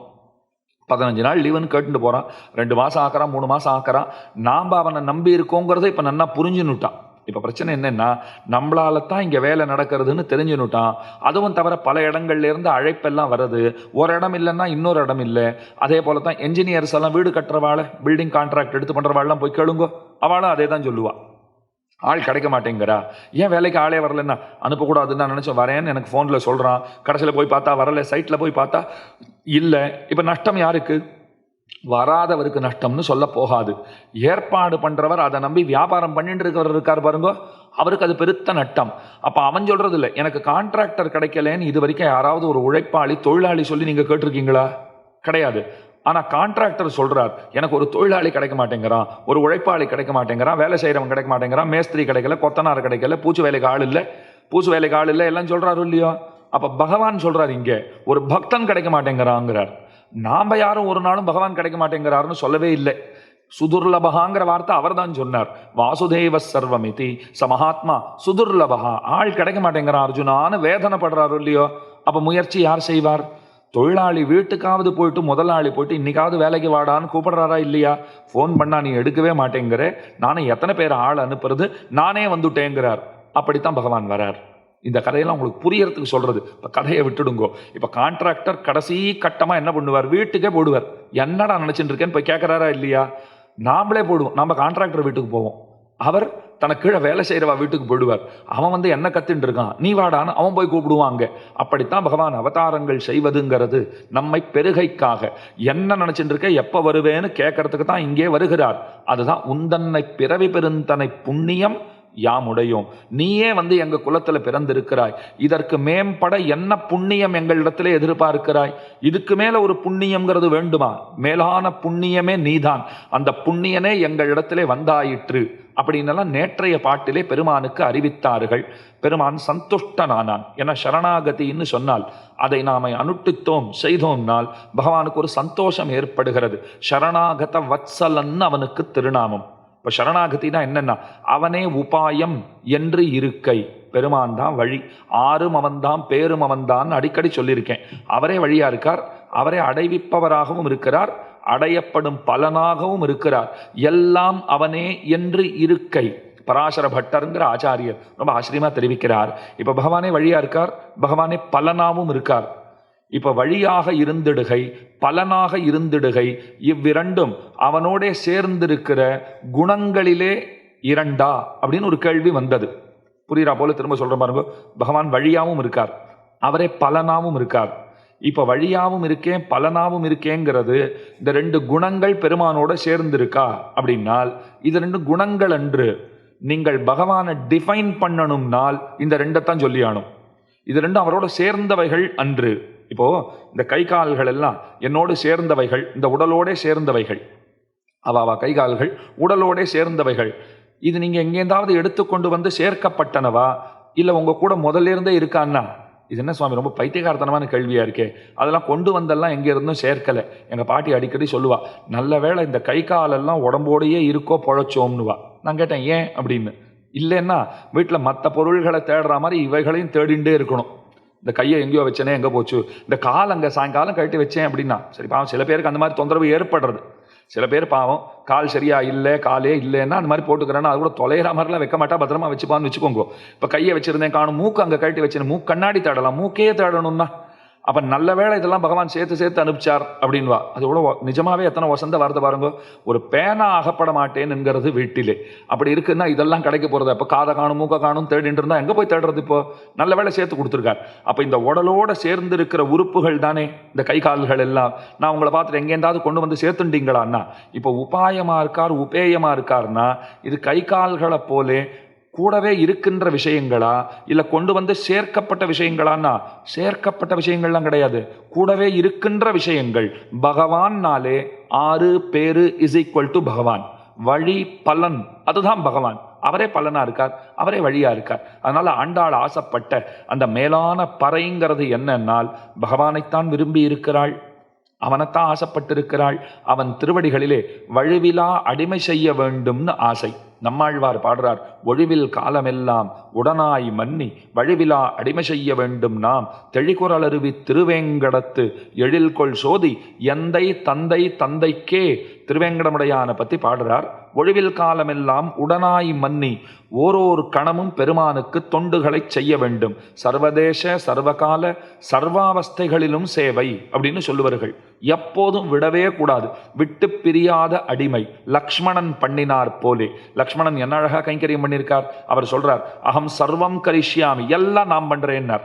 [SPEAKER 1] பதினஞ்சு நாள் லீவுன்னு கேட்டுட்டு போகிறான் ரெண்டு மாதம் ஆக்கிறான் மூணு மாதம் ஆக்கிறான். நாம் அவனை நம்பி இருக்கோங்கிறத இப்போ நன்னா புரிஞ்சுன்னுட்டான். இப்போ பிரச்சனை என்னென்னா நம்மளால தான் இங்கே வேலை நடக்கிறதுன்னு தெரிஞ்சுனுட்டான் அதுவும் தவிர பல இடங்கள்லேருந்து அழைப்பெல்லாம் வருது ஒரு இடம் இல்லைன்னா இன்னொரு இடம் இல்லை. அதே போல தான் என்ஜினியர்ஸ் எல்லாம் வீடு கட்டுறவாள் பில்டிங் கான்ட்ராக்ட் எடுத்து பண்ணுறவாள்லாம் போய் கேளுங்கோ. அவளும் அதே தான் சொல்லுவாள் ஆள் கிடைக்க மாட்டேங்கிறா. ஏன் வேலைக்கு ஆளே வரலன்னா? அனுப்பக்கூடாதுன்னு நான் நினச்சேன். வரேன்னு எனக்கு ஃபோனில் சொல்கிறான் கடைசியில் போய் பார்த்தா வரல. சைட்டில் போய் பார்த்தா இல்லை. இப்போ நஷ்டம் யாருக்கு? வராதவருக்கு நஷ்டம்னு சொல்ல போகாது. ஏற்பாடு பண்ணுறவர் அதை நம்பி வியாபாரம் பண்ணிட்டு இருக்கிறவர் இருக்கார் பாருங்க அவருக்கு அது பெருத்த நட்டம். அப்போ அவன் சொல்கிறது இல்லை எனக்கு கான்ட்ராக்டர் கிடைக்கலன்னு இது வரைக்கும் யாராவது ஒரு உழைப்பாளி தொழிலாளி சொல்லி நீங்கள் கேட்டிருக்கீங்களா? கிடையாது. ஆனால் கான்ட்ராக்டர் சொல்கிறார் எனக்கு ஒரு தொழிலாளி கிடைக்க மாட்டேங்கிறான் ஒரு உழைப்பாளி கிடைக்க மாட்டேங்கிறான் வேலை செய்கிறவன் கிடைக்க மாட்டேங்கிறான் மேஸ்திரி கிடைக்கல கொத்தனார் கிடைக்கல பூச்சி வேலைக்கு ஆள் இல்லை பூச்சி வேலைக்கு ஆள் இல்லை எல்லாம் சொல்கிறாரு இல்லையோ? அப்போ பகவான் சொல்கிறார் இங்கே ஒரு பக்தன் கிடைக்க மாட்டேங்கிறாங்கிறார். நாம் யாரும் ஒரு நாளும் பகவான் கிடைக்க மாட்டேங்கிறாருன்னு சொல்லவே இல்லை. சுதுர்லபகாங்கிற வார்த்தை அவர்தான் சொன்னார். வாசுதேவ சர்வமிதி சமஹாத்மா சுதுர்லபகா ஆள் கிடைக்க மாட்டேங்கிறான் அர்ஜுனான்னு வேதனைப்படுறாரு இல்லையோ? அப்போ முயற்சி யார் செய்வார்? தொழிலாளி வீட்டுக்காவது போயிட்டு முதலாளி போயிட்டு இன்னைக்காவது வேலைக்கு வாடான்னு கூப்பிடுறாரா இல்லையா? ஃபோன் பண்ணா நீ எடுக்கவே மாட்டேங்கிற. நானும் எத்தனை பேர் ஆள் அனுப்புறது? நானே வந்துட்டேங்கிறார். அப்படித்தான் பகவான் வரார். இந்த கதையெல்லாம் உங்களுக்கு புரியறதுக்கு சொல்றது. இப்போ கதையை விட்டுடுங்கோ. இப்போ கான்ட்ராக்டர் கடைசி கட்டமாக என்ன பண்ணுவார்? வீட்டுக்கே போடுவார். என்னடா நினச்சிட்டு இருக்கேன்னு போய் கேட்குறாரா இல்லையா? நாமளே போடுவோம். நம்ம கான்ட்ராக்டர் வீட்டுக்கு போவோம். அவர் தனக்கு கீழே வேலை செய்கிறவா வீட்டுக்கு போயிடுவார். அவன் வந்து என்ன கத்துட்டு இருக்கான் நீ வாடான்னு அவன் போய் கூப்பிடுவான் அங்கே. அப்படித்தான் பகவான் அவதாரங்கள் செய்வதுங்கிறது நம்மை பெருகைக்காக. என்ன நினச்சிட்டு இருக்க எப்போ வருவேன்னு கேட்கறதுக்கு தான் இங்கே வருகிறார். அதுதான் உந்தன்னை பிறவி பெருந்தனை புண்ணியம் யாமுடையோம் நீயே வந்து எங்க குலத்துல பிறந்திருக்கிறாய். இதற்கு மேம்பட என்ன புண்ணியம் எங்களிடத்திலே எதிர்பார்க்கிறாய்? இதுக்கு மேல ஒரு புண்ணியம்ங்கிறது வேண்டுமா? மேலான புண்ணியமே நீதான். அந்த புண்ணியனே எங்களிடத்திலே வந்தாயிற்று. அப்படின்னெல்லாம் நேற்றைய பாட்டிலே பெருமானுக்கு அறிவித்தார்கள். பெருமான் சந்துஷ்டனானான். என சரணாகதின்னு சொன்னால் அதை நாம அனுட்டித்தோம் செய்தோம்னால் பகவானுக்கு ஒரு சந்தோஷம் ஏற்படுகிறது. சரணாகத வத்சலன் அவனுக்கு திருநாமம். இப்போ சரணாகதினா என்னென்னா அவனே உபாயம் என்று இருக்கை. பெருமான் தான் வழி. ஆறும் அவன்தான் பேரும் அவன்தான் அடிக்கடி சொல்லியிருக்கேன். அவரே வழியாக இருக்கார். அவரே அடைவிப்பவராகவும் இருக்கிறார். அடையப்படும் பலனாகவும் இருக்கிறார். எல்லாம் அவனே என்று இருக்கை. பராசர பட்டருங்கிற ஆச்சாரியர் ரொம்ப ஆச்சரியமாக தெரிவிக்கிறார். இப்போ பகவானே வழியா இருக்கார். பகவானே பலனாவும் இருக்கார். இப்போ வழியாக இருந்திடுகை பலனாக இருந்திடுகை இவ்விரண்டும் அவனோடே சேர்ந்திருக்கிற குணங்களிலே இரண்டா? அப்படின்னு ஒரு கேள்வி வந்தது. புரியுறா போல திரும்ப சொல்கிற பாருங்க. பகவான் வழியாகவும் இருக்கார். அவரே பலனாகவும் இருக்கார். இப்போ வழியாகவும் இருக்கேன் பலனாகவும் இருக்கேங்கிறது இந்த ரெண்டு குணங்கள் பெருமானோட சேர்ந்திருக்கா? அப்படின்னால் இது ரெண்டு குணங்கள் அன்று நீங்கள் பகவானை டிஃபைன் பண்ணணும்னால் இந்த ரெண்டைத்தான் சொல்லியானோம் இது ரெண்டும் அவரோட சேர்ந்தவைகள் அன்று. இப்போ இந்த கை கால்கள் எல்லாம் என்னோடு சேர்ந்தவைகள் இந்த உடலோடே சேர்ந்தவைகள். அவாவா கை கால்கள் உடலோடே சேர்ந்தவைகள். இது நீங்கள் எங்கேந்தாவது எடுத்துக்கொண்டு வந்து சேர்க்கப்பட்டனவா? இல்லை உங்க கூட முதல்ல இருந்தே இருக்கான்னா? இது என்ன சுவாமி ரொம்ப பைத்தியகார்த்தனமான கேள்வியா இருக்கே. அதெல்லாம் கொண்டு வந்தெல்லாம் எங்கே இருந்தும் சேர்க்கலை. எங்கள் பாட்டி அடிக்கடி சொல்லுவா நல்ல வேளை இந்த கை காலெல்லாம் உடம்போடையே இருக்கோ பொழைச்சோம்னுவா. நான் கேட்டேன் ஏன்? அப்படின்னு. இல்லைன்னா வீட்டில் மற்ற பொருள்களை தேடுற மாதிரி இவைகளையும் தேடிண்டே இருக்கணும். இந்த கையை எங்கேயோ வச்சேனே எங்கே போச்சு? இந்த கால் அங்கே சாயங்காலம் கழட்டி வச்சேன் அப்படின்னா சரி பாவம் சில பேருக்கு அந்த மாதிரி தொந்தரவு ஏற்படுறது. சில பேர் பாவம் கால் சரியா இல்லை காலே இல்லைன்னா அந்த மாதிரி போட்டுக்கிறேன்னா அது கூட தொலைகிற மாதிரிலாம் வைக்க மாட்டா பத்திரமா வச்சுப்பான்னு வச்சுக்கோங்க. இப்போ கையை வச்சிருந்தேன் காணும் மூக்கு அங்கே கழட்டி வச்சேன் மூக்கு கண்ணாடி தேடலாம் மூக்கே தேடணும்னா. அப்ப நல்ல வேளை இதெல்லாம் பகவான் சேர்த்து சேர்த்து அனுப்பிச்சார் அப்படின்வா. அது கூட நிஜமாவே எத்தனை வசந்த வார்த்தை பாருங்க. ஒரு பேனா அகப்பட மாட்டேன் என்கிறது வீட்டிலே. அப்படி இருக்குன்னா இதெல்லாம் கிடைக்க போறது. அப்ப காதை காணும் மூக்க காணும் தேடிட்டு இருந்தா எங்க போய் தேடுறது இப்போ? நல்ல வேளை சேர்த்து கொடுத்துருக்கார். அப்ப இந்த உடலோட சேர்ந்து இருக்கிற உறுப்புகள் தானே இந்த கை கால்கள் எல்லாம். நான் உங்களை பார்த்துட்டு எங்கேருந்தாவது கொண்டு வந்து சேர்த்துட்டீங்களான்னா இப்போ உபாயமா இருக்கார் உபேயமா இருக்காருன்னா இது கை கால்களை போலே கூடவே இருக்கின்ற விஷயங்களா? இல்லை கொண்டு வந்து சேர்க்கப்பட்ட விஷயங்களான்னா? சேர்க்கப்பட்ட விஷயங்கள்லாம் கிடையாது. கூடவே இருக்கின்ற விஷயங்கள். பகவான்னாலே ஆறு பேரு இஸ் ஈக்குவல் டு பகவான். வழி பலன் அதுதான் பகவான். அவரே பலனாக இருக்கார். அவரே வழியாக இருக்கார். அதனால் ஆண்டாள் ஆசைப்பட்ட அந்த மேலான பறைங்கிறது என்னன்னால் பகவானைத்தான் விரும்பி இருக்கிறாள். அவனைத்தான் ஆசைப்பட்டிருக்கிறாள். அவன் திருவடிகளிலே வழுவிலா அடிமை செய்ய வேண்டும்னு ஆசை. நம்மாழ்வார் பாடுறார் ஒழிவில் காலமெல்லாம் உடனாய் மன்னி வழுவிலா அடிமை செய்ய வேண்டும் நாம். தெழிகுரல் அருவி திருவேங்கடத்து எழில்கொள் சோதி எந்தை தந்தை தந்தைக்கே. திருவேங்கடமுடையான பற்றி பாடுறார் ஒழிவில் காலமெல்லாம் உடனாய் மன்னி ஓரோர் கணமும் பெருமானுக்கு தொண்டுகளை செய்ய வேண்டும். சர்வதேச சர்வகால சர்வாவஸ்தைகளிலும் சேவை அப்படின்னு சொல்லுவார்கள். எப்போதும் விடவே கூடாது. விட்டு பிரியாத அடிமை. லக்ஷ்மணன் பண்ணினார் போலே. லக்ஷ்மணன் என்ன அழகாக கைங்கரியம் பண்ணியிருக்கார்? அவர் சொல்றார் அகம் சர்வம் கரிஷ்யாமி. எல்லாம் நாம் பண்றேன்னார்.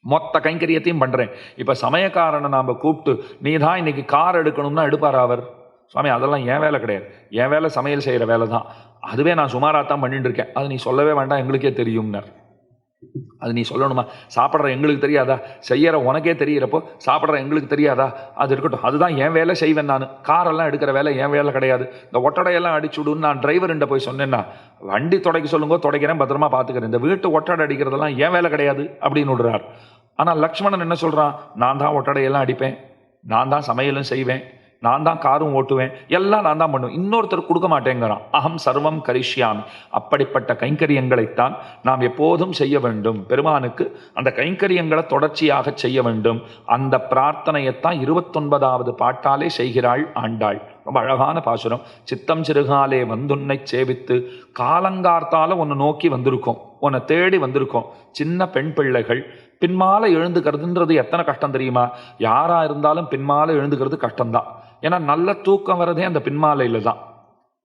[SPEAKER 1] மொத்த கைங்கரியத்தையும் பண்றேன். இப்ப சமயக்காரனை நாம் கூப்பிட்டு நீ தான் இன்னைக்கு கார் எடுக்கணும்னா எடுப்பார் அவர்? சுவாமி அதெல்லாம் என் வேலை கிடையாது. என் வேலை சமையல் செய்கிற வேலை தான் அதுவே நான் சுமாராக தான் பண்ணிட்டு இருக்கேன். அது நீ சொல்லவே வேண்டாம் எங்களுக்கே தெரியும்னார். அது நீ சொல்லணுமா? சாப்பிட்ற எங்களுக்கு தெரியாதா? செய்யற உனக்கே தெரியிறப்போ சாப்பிட்ற எங்களுக்கு தெரியாதா? அது இருக்கட்டும். அதுதான் என் வேலை செய்வேன் நான். காரெல்லாம் எடுக்கிற வேலை என் வேலை கிடையாது. இந்த ஒட்டடையெல்லாம் அடிச்சு விடுன்னு நான் டிரைவர்கிட்ட போய் சொன்னேன்னா வண்டி துடைக்க சொல்லுங்க துடைக்கிறேன் பத்திரமா பார்த்துக்கிறேன் இந்த வீட்டு ஒட்டடை அடிக்கிறதெல்லாம் என் வேலை கிடையாது அப்படின்னு விடுறார். ஆனால் லக்ஷ்மணன் என்ன சொல்கிறான் நான் தான் ஒட்டடையெல்லாம் அடிப்பேன். நான் தான் சமையலும் செய்வேன். நான் தான் காரும் ஓட்டுவேன். எல்லாம் நான் தான் பண்ணுவேன். இன்னொருத்தர் கொடுக்க மாட்டேங்கிறான். அகம் சர்வம் கரிஷ்யாமி. அப்படிப்பட்ட கைங்கரியங்களைத்தான் நாம் எப்போதும் செய்ய வேண்டும். பெருமானுக்கு அந்த கைங்கரியங்களை தொடர்ச்சியாக செய்ய வேண்டும். அந்த பிரார்த்தனையைத்தான் இருபத்தொன்பதாவது பாட்டாலே செய்கிறாள் ஆண்டாள். ரொம்ப அழகான பாசுரம். சித்தம் சிறுகாலே வந்துன்னை சேவித்து காலங்கார்த்தால உன்னை நோக்கி வந்திருக்கோம். உன்னை தேடி வந்திருக்கோம். சின்ன பெண் பிள்ளைகள் பின்மால எழுந்துக்கிறதுன்றது எத்தனை கஷ்டம் தெரியுமா? யாரா இருந்தாலும் பின்மால எழுந்துக்கிறது கஷ்டம்தான். ஏன்னா நல்ல தூக்கம் வரதே அந்த பின்மாலையில் தான்.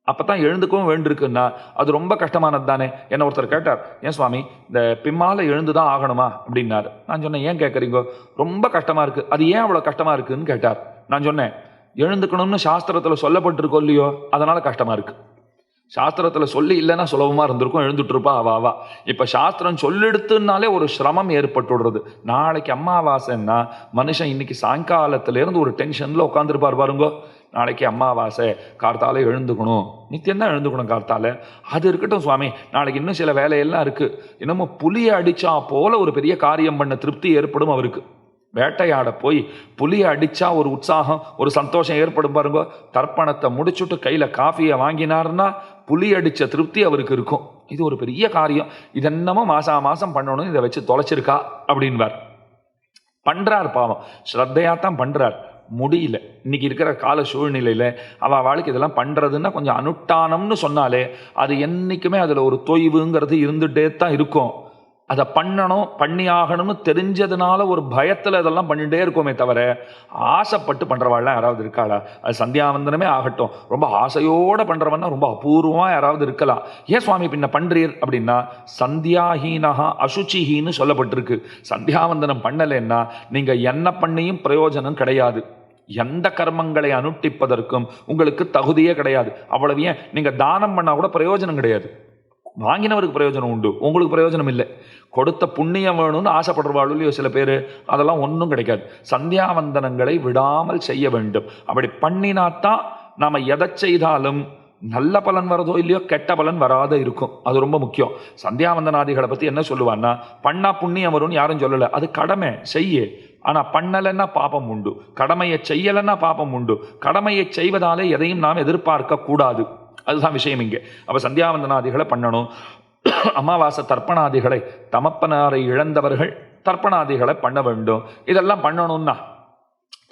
[SPEAKER 1] அப்பதான் எழுந்துக்கவும் வேண்டியிருக்குன்னா அது ரொம்ப கஷ்டமானது தானே? என்ன ஒருத்தர் கேட்டார் ஏன் சுவாமி இந்த பிம்மால எழுந்து தான் ஆகணுமா? அப்படின்னாரு. நான் சொன்னேன் ஏன் கேட்குறீங்க ரொம்ப கஷ்டமாக இருக்குது அது ஏன் அவ்வளோ கஷ்டமாக இருக்குன்னு கேட்டார். நான் சொன்னேன் எழுந்துக்கணும்னு சாஸ்திரத்தில் சொல்லப்பட்டிருக்கோ இல்லையோ அதனால் கஷ்டமாக இருக்குது சாஸ்திரத்தில் சொல்லி இல்லைன்னா சுலபமாக இருந்திருக்கும் எழுந்துட்டுருப்பா அவா அவா. சாஸ்திரம் சொல்லெடுத்துனாலே ஒரு சிரமம் ஏற்பட்டுடுறது. நாளைக்கு அம்மாவாசைன்னா மனுஷன் இன்னைக்கு சாயங்காலத்துலேருந்து ஒரு டென்ஷனில் உட்காந்துருப்பார் பாருங்க. நாளைக்கு அம்மாவாசை கார்த்தால எழுந்துக்கணும். நித்தியம் தான் எழுந்துக்கணும் கார்த்தால. அது இருக்கட்டும் சுவாமி. நாளைக்கு இன்னும் சில வேலையெல்லாம் இருக்குது இன்னமும் புலியை அடித்தா போல் ஒரு பெரிய காரியம் பண்ண திருப்தி ஏற்படும் அவருக்கு. வேட்டையாட போய் புலியை அடித்தா ஒரு உற்சாகம் ஒரு சந்தோஷம் ஏற்படும் பாருங்க. தர்ப்பணத்தை முடிச்சுட்டு கையில் காஃபியை வாங்கினார்னா புலி அடித்த திருப்தி அவருக்கு இருக்கும். இது ஒரு பெரிய காரியம். இதென்னமோ மாசா மாதம் பண்ணணும் இதை வச்சு தொலைச்சிருக்கா அப்படின்வார் பண்ணுறார் பாவம். ஸ்ரத்தையாக தான் பண்ணுறார் முடியல. இன்னைக்கு இருக்கிற கால சூழ்நிலையில் அவள் வாழ்க்கை இதெல்லாம் பண்ணுறதுன்னா கொஞ்சம் அனுஷ்டானம்னு சொன்னாலே அது என்றைக்குமே அதில் ஒரு தொய்வுங்கிறது இருந்துகிட்டே தான் இருக்கும். அதை பண்ணணும் பண்ணி ஆகணும்னு தெரிஞ்சதுனால ஒரு பயத்தில் இதெல்லாம் பண்ணிகிட்டே இருக்கோமே தவிர ஆசைப்பட்டு பண்ணுறவாள்லாம் யாராவது இருக்காளா? அது சந்தியாவந்தனமே ஆகட்டும். ரொம்ப ஆசையோடு பண்ணுறவன்னா ரொம்ப அபூர்வமாக யாராவது இருக்கலாம் ஏன் சுவாமி பின்ன பண்ணுறீர் அப்படின்னா சந்தியாஹீனகா அசுச்சிஹீன்னு சொல்லப்பட்டிருக்கு. சந்தியாவந்தனம் பண்ணலைன்னா நீங்கள் என்ன பண்ணியும் பிரயோஜனம் கிடையாது. எந்த கர்மங்களை அனுட்டிப்பதற்கும் உங்களுக்கு தகுதியே கிடையாது. அவ்வளவு ஏன்? நீங்கள் தானம் பண்ணால் கூட பிரயோஜனம் கிடையாது. வாங்கினவருக்கு பிரயோஜனம் உண்டு. உங்களுக்கு பிரயோஜனம் இல்லை. கொடுத்த புண்ணியம் வேணும்னு ஆசைப்படுறவாள் இல்லையோ சில பேர் அதெல்லாம் ஒன்றும் கிடைக்காது. சந்தியாவந்தனங்களை விடாமல் செய்ய வேண்டும். அப்படி பண்ணினாத்தான் நாம் எதை செய்தாலும் நல்ல பலன் வரதோ இல்லையோ கெட்ட பலன் வராத இருக்கும். அது ரொம்ப முக்கியம். சந்தியாவந்தனாதிகளை பற்றி என்ன சொல்லுவான்னா பண்ணா புண்ணியம் வரும்னு யாரும் சொல்லலை. அது கடமை. செய்ய. ஆனால் பண்ணலைன்னா பாபம் உண்டு. கடமையை செய்யலைன்னா பாபம் உண்டு. கடமையை செய்வதாலே எதையும் நாம் எதிர்பார்க்க கூடாது. அதுதான் விஷயம் இங்கே. அப்போ சந்தியாவந்தனாதிகளை பண்ணணும். அமாவாசை தர்ப்பணாதிகளை தமப்பனாரை இழந்தவர்கள் தர்ப்பணாதிகளை பண்ண வேண்டும். இதெல்லாம் பண்ணணும்னா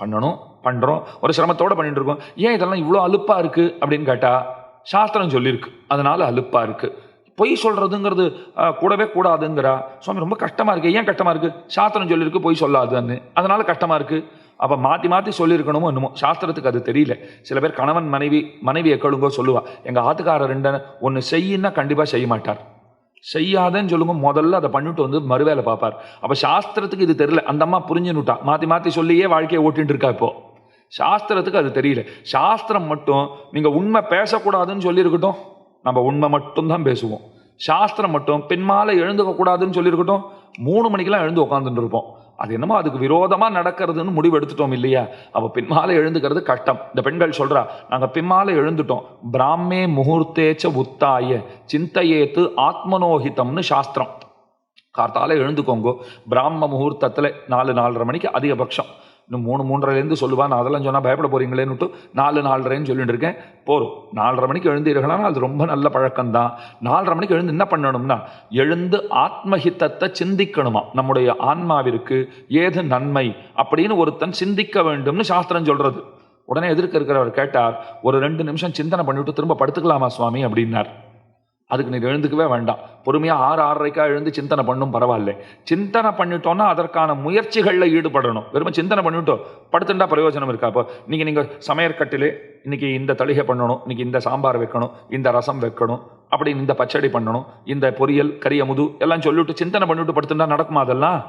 [SPEAKER 1] பண்ணணும் பண்ணுறோம் ஒரு சிரமத்தோடு பண்ணிட்டு இருக்கோம். ஏன் இதெல்லாம் இவ்வளோ அலுப்பாக இருக்குது அப்படின்னு கேட்டால் சாஸ்திரம் சொல்லியிருக்கு. அதனால அலுப்பாக இருக்குது பொய் சொல்கிறதுங்கிறது கூடவே கூடாதுங்கிறா. சுவாமி ரொம்ப கஷ்டமாக இருக்குது ஏன் கஷ்டமாக இருக்குது சாஸ்திரம் சொல்லியிருக்கு பொய் சொல்லாதுன்னு. அதனால் கஷ்டமாக இருக்குது அப்போ மாற்றி மாற்றி சொல்லியிருக்கணுமோ என்னமோ? சாஸ்திரத்துக்கு அது தெரியல. சில பேர் கணவன் மனைவி மனைவி எக்கழுங்கோ சொல்லுவா. எங்கள் ஆத்துக்காரர் ரெண்டு ஒன்று செய்யின்னா கண்டிப்பாக செய்ய மாட்டார். செய்யாதன்னு சொல்லுங்க முதல்ல அதை பண்ணிட்டு வந்து மறுவேலை பார்ப்பார். அப்போ சாஸ்திரத்துக்கு இது தெரியல. அந்த அம்மா புரிஞ்சுன்னுட்டா. மாற்றி மாற்றி சொல்லியே வாழ்க்கையை ஓட்டிட்டு இருக்கா இப்போ? சாஸ்திரத்துக்கு அது தெரியல. சாஸ்திரம் மட்டும் நீங்கள் உண்மை பேசக்கூடாதுன்னு சொல்லியிருக்கட்டும் நம்ம உண்மை மட்டும் தான் பேசுவோம். சாஸ்திரம் மட்டும் பின்மால எழுந்துக்க கூடாதுன்னு சொல்லியிருக்கட்டும் மூணு மணிக்கெல்லாம் எழுந்து உட்காந்துட்டு இருப்போம். அது என்னமோ அதுக்கு விரோதமாக நடக்கிறதுன்னு முடிவு எடுத்துட்டோம் இல்லையா? அவள் பின்மாலை எழுந்துக்கிறது கஷ்டம். இந்த பெண்கள் சொல்கிறா நாங்கள் பின்மாலை எழுந்துட்டோம். பிராமே முகூர்த்தேச்ச உத்தாய சிந்தையேத்து ஆத்மனோஹிதம்னு சாஸ்திரம். கார்த்தால எழுந்துக்கோங்கோ. பிராம முகூர்த்தத்தில் நாலு நாலரை மணிக்கு அதிகபட்சம். இன்னும் மூணு மூன்றரைலேருந்து சொல்லுவா நான் அதெல்லாம் சொன்னால் பயப்பட போறீங்களேன்னுட்டு நாலு நாலரைன்னு சொல்லிட்டு இருக்கேன். போறோம். நாலரை மணிக்கு எழுந்தீர்களானா அது ரொம்ப நல்ல பழக்கம்தான். நாலரை மணிக்கு எழுந்து என்ன பண்ணணும்னா எழுந்து ஆத்மஹித்தத்தை சிந்திக்கணுமா? நம்முடைய ஆன்மாவிற்கு ஏது நன்மை அப்படின்னு ஒருத்தன் சிந்திக்க வேண்டும்னு சாஸ்திரம் சொல்றது. உடனே எதிர்க்க இருக்கிறவர் கேட்டார் ஒரு ரெண்டு நிமிஷம் சிந்தனை பண்ணிவிட்டு திரும்ப படுத்துக்கலாமா சுவாமி? அப்படின்னார். அதுக்கு நீ எழுந்துக்கவே வேண்டாம். பொறுமையாக ஆறு ஆறரைக்கா எழுந்து சிந்தனை பண்ணும் பரவாயில்ல. சிந்தனை பண்ணிட்டோன்னா அதற்கான முயற்சிகளில் ஈடுபடணும். வெறும் சிந்தனை பண்ணிட்டோம் படுத்துட்டா பிரயோஜனம் இருக்கா? அப்போ நீங்க நீங்கள் சமையற்கட்டிலே இன்றைக்கி இந்த தளிகை பண்ணணும் இன்னைக்கு இந்த சாம்பார் வைக்கணும் இந்த ரசம் வைக்கணும் அப்படி இந்த பச்சடி பண்ணணும் இந்த பொரியல் கரியமுது எல்லாம் சொல்லிவிட்டு சிந்தனை பண்ணிவிட்டு படுத்துட்டா நடக்குமா அதெல்லாம்?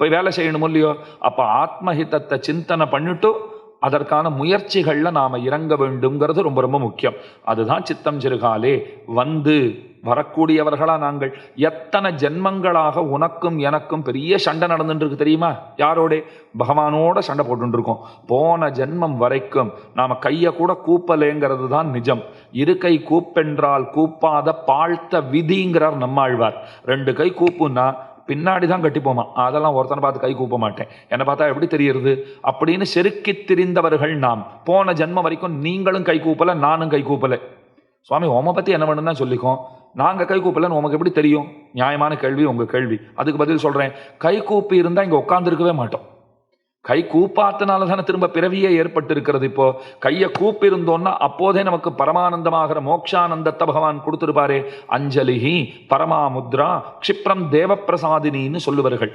[SPEAKER 1] போய் வேலை செய்யணும் இல்லையோ? அப்போ ஆத்மஹிதத்தை சிந்தனை பண்ணிவிட்டு அதற்கான முயற்சிகளில் நாம் இறங்க வேண்டுங்கிறது ரொம்ப ரொம்ப முக்கியம். அதுதான் சித்தம் சிறுகாலே. வந்து வரக்கூடியவர்களா நாங்கள். எத்தனை ஜென்மங்களாக உனக்கும் எனக்கும் பெரிய சண்டை நடந்துட்டு இருக்கு தெரியுமா? யாரோட? பகவானோட சண்டை போட்டுருக்கோம் போன ஜென்மம் வரைக்கும் நாம் கையை கூட கூப்பலேங்கிறது தான் நிஜம். இரு கை கூப்பென்றால் கூப்பாத பாழ்த்த விதிங்கிறார் நம்மாழ்வார். ரெண்டு கை கூப்புன்னா பின்னாடி தான் கட்டிப்போமா அதெல்லாம் ஒருத்தனை பார்த்து கை கூப்ப மாட்டேன். என்னை பார்த்தா எப்படி தெரியறது? அப்படின்னு செருக்கி திரிந்தவர்கள் நாம். போன ஜென்மம் வரைக்கும் நீங்களும் கை கூப்பல நானும் கை கூப்பல. சுவாமி உமை பற்றி என்ன பண்ணுன்னா சொல்லிக்கோம் நாங்கள் கை கூப்பலன்னு உமக்கு எப்படி தெரியும்? நியாயமான கேள்வி உங்கள் கேள்வி. அதுக்கு பதில் சொல்கிறேன் கை கூப்பி இருந்தால் இங்கே உட்காந்துருக்கவே மாட்டோம். கை கூப்பாத்தினால தானே திரும்ப பிறவியே ஏற்பட்டு இருக்கிறது இப்போ. கையை கூப்பிருந்தோன்னா அப்போதே நமக்கு பரமானந்தமாகிற மோக்ஷானந்தத்தை பகவான் கொடுத்துருப்பாரு. அஞ்சலிஹி பரமாமுத்ரா க்ஷிப்ரம் தேவப்பிரசாதினின்னு சொல்லுவார்கள்.